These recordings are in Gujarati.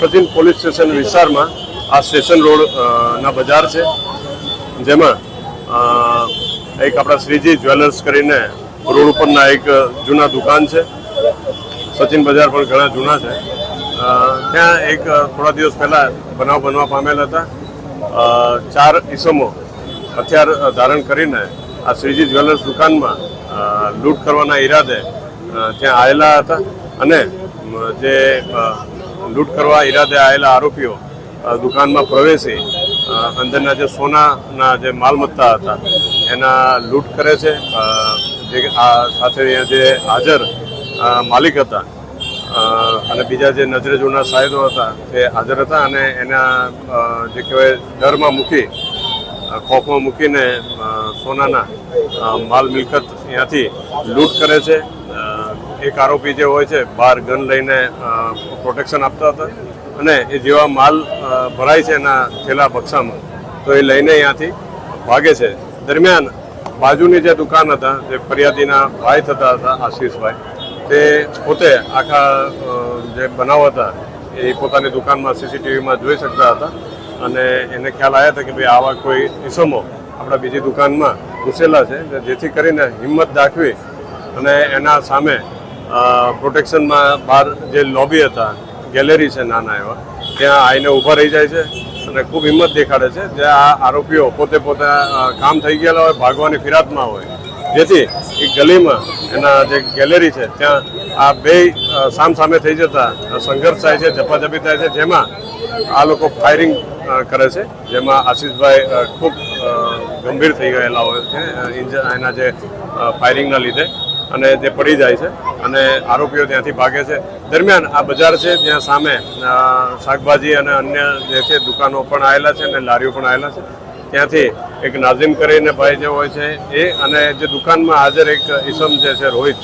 સચિન પોલીસ સ્ટેશન વિસ્તારમાં આ સ્ટેશન રોડ ના બજાર છે. જેમાં એક આપણા શ્રીજી જ્વેલર્સ કરીને રોડ ઉપરના એક જૂના દુકાન છે. સચિન બજાર પણ ઘણા જૂના છે. ત્યાં એક થોડા દિવસ પહેલાં બનાવ બનવા પામેલ હતા. ચાર ઈસમો હથિયાર ધારણ કરીને આ શ્રીજી જ્વેલર્સ દુકાનમાં લૂંટ કરવાના ઈરાદે ત્યાં આવેલા હતા. અને જે લૂંટ કરવા ઈરાદે આવેલા આરોપીઓ દુકાનમાં પ્રવેશી અંદરના જે સોનાના જે માલમત્તા હતા, એના લૂંટ કરે છે. જે આ સાથે જે હાજર માલિક હતા અને બીજા જે નજરે જોડના સાહેબો હતા તે હાજર હતા અને એના જે કહેવાય ડરમાં મૂકી ખોફમાં મૂકીને સોનાના માલ મિલકત અહીંયાથી લૂંટ કરે છે. એક આરોપી જે હોય છે બહાર ગન લઈને પ્રોટેક્શન આપતા હતા અને એ જેવા માલ ભરાય છે એના થેલા બક્સામાં, તો એ લઈને અહીંયાથી ભાગે છે. દરમિયાન બાજુની જે દુકાન હતા, જે ફરિયાદીના ભાઈ થતા હતા, આશીષભાઈ, તે પોતે આખા જે બનાવ હતા, એ પોતાની દુકાનમાં સીસીટીવીમાં જોઈ શકતા હતા અને એને ખ્યાલ આવ્યા હતા કે ભાઈ આવા કોઈ ઇસમો આપણા બીજી દુકાનમાં ઘૂસેલા છે, જેથી કરીને હિંમત દાખવી અને એના સામે પ્રોટેક્શનમાં બહાર જે લોબી હતા ગેલેરી છે નાના એવા, ત્યાં આવીને ઊભા રહી જાય છે અને ખૂબ હિંમત દેખાડે છે. જે આ આરોપીઓ પોતે પોતે કામ થઈ ગયેલા હોય, ભાગવાની ફિરાતમાં હોય. જેથી એ ગલીમાં એના જે ગેલેરી છે, ત્યાં આ બે સામ સામે થઈ જતા સંઘર્ષ થાય છે, ઝપાઝપી થાય છે, જેમાં આ લોકો ફાયરિંગ કરે છે. જેમાં આશીષભાઈ ખૂબ ગંભીર થઈ ગયેલા હોય છે એના જે ફાયરિંગના લીધે. અને તે પડી જાય છે અને આરોપીઓ ત્યાંથી ભાગે છે. દરમિયાન આ બજાર છે, ત્યાં સામે શાકભાજી અને અન્ય જે છે દુકાનો પણ આવેલા છે અને લારીઓ પણ આવેલા છે. ત્યાંથી એક નાઝીમ કરીને ભાઈ જે હોય છે, એ અને જે દુકાનમાં હાજર એક ઈસમ જે છે રોહિત,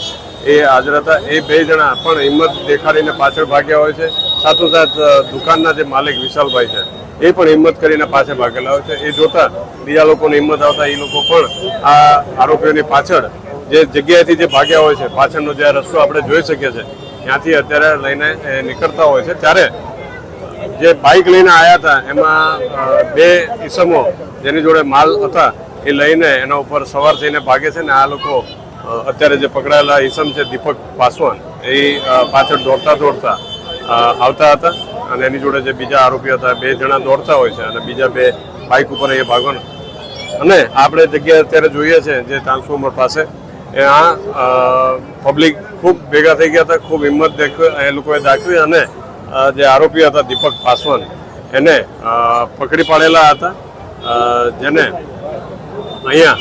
એ હાજર હતા. એ બે જણા પણ હિંમત દેખાડીને પાછળ ભાગ્યા હોય છે. સાથોસાથ દુકાનના જે માલિક વિશાલભાઈ છે, એ પણ હિંમત કરીને પાછળ ભાગેલા હોય છે. એ જોતા બીજા લોકોની હિંમત આવતા એ લોકો પણ આ આરોપીઓની પાછળ જે જગ્યાએથી જે ભાગ્યા હોય છે, પાછળનો જે રસ્તો આપણે જોઈ શકીએ છીએ, ત્યાંથી અત્યારે લઈને નીકળતા હોય છે. ત્યારે જે બાઇક લઈને આવ્યા હતા, એમાં બે ઈસમો જેની જોડે માલ હતા, એ લઈને એના ઉપર સવાર થઈને ભાગે છે ને આ લોકો અત્યારે જે પકડાયેલા ઈસમ છે, દીપક પાસવાન, એ પાછળ દોડતા દોડતા આવતા હતા અને એની જોડે જે બીજા આરોપી હતા, બે જણા દોડતા હોય છે અને બીજા બે બાઇક ઉપર એ ભાગવાના. અને આપણે જગ્યા અત્યારે જોઈએ છે, જે ટ્રાન્સફોર્મર પાસે આ પબ્લિક ખૂબ ભેગા થઈ ગયા હતા, ખૂબ હિંમત એ લોકોએ દાખવી અને જે આરોપી હતા દીપક પાસવાન, એને પકડી પાડેલા હતા જેને અહીંયા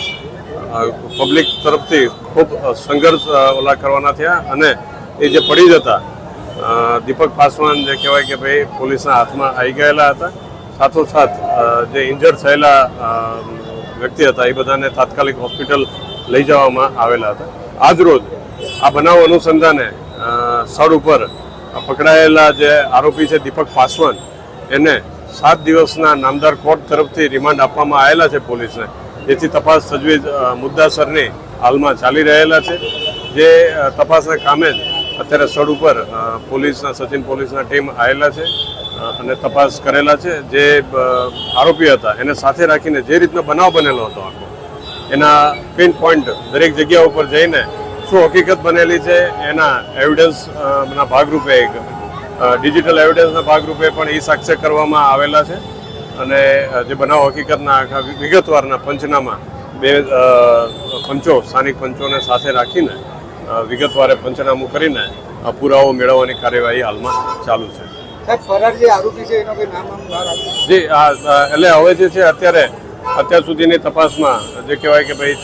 પબ્લિક તરફથી ખૂબ સંઘર્ષ ઓલા કરવાના થયા અને એ જે પડી જતા દીપક પાસવાન જે કહેવાય કે ભાઈ પોલીસના હાથમાં આવી ગયેલા હતા, સાથોસાથ જે ઇન્જર્ડ થયેલા વ્યક્તિ હતા, એ બધાને તાત્કાલિક હોસ્પિટલ લઈ જવામાં આવેલા હતા. આજ રોજ આ બનાવ અનુસંધાને સ્થળ ઉપર પકડાયેલા જે આરોપી છે દીપક પાસવાન, એને સાત દિવસના નામદાર કોર્ટ તરફથી રિમાન્ડ આપવામાં આવેલા છે પોલીસને. જેથી તપાસ તજવીજ મુદ્દાસરની હાલમાં ચાલી રહેલા છે. જે તપાસના કામે જ અત્યારે સ્થળ ઉપર પોલીસના, સચિન પોલીસના ટીમ આવેલા છે અને તપાસ કરેલા છે. જે આરોપી હતા, એને સાથે રાખીને જે રીતનો બનાવ બનેલો હતો આખો એના પિન પોઈન્ટ દરેક જગ્યા ઉપર જઈને શું હકીકત બનેલી છે એના એવિડન્સ ના ભાગરૂપે એક ડિજિટલ એવિડન્સના ભાગરૂપે પણ એ સાક્ષ્ય કરવામાં આવેલા છે. અને જે બનાવ હકીકતના આખા વિગતવારના પંચનામા બે પંચો સ્થાનિક પંચોને સાથે રાખીને વિગતવારે પંચનામું કરીને પુરાવો મેળવવાની કાર્યવાહી હાલમાં ચાલુ છે. જે આરોપી છે એનો નામ આમ જી આ, એટલે હવે જે છે અત્યારે અત્યાર સુધીની તપાસમાં જે કહેવાય કે ભાઈ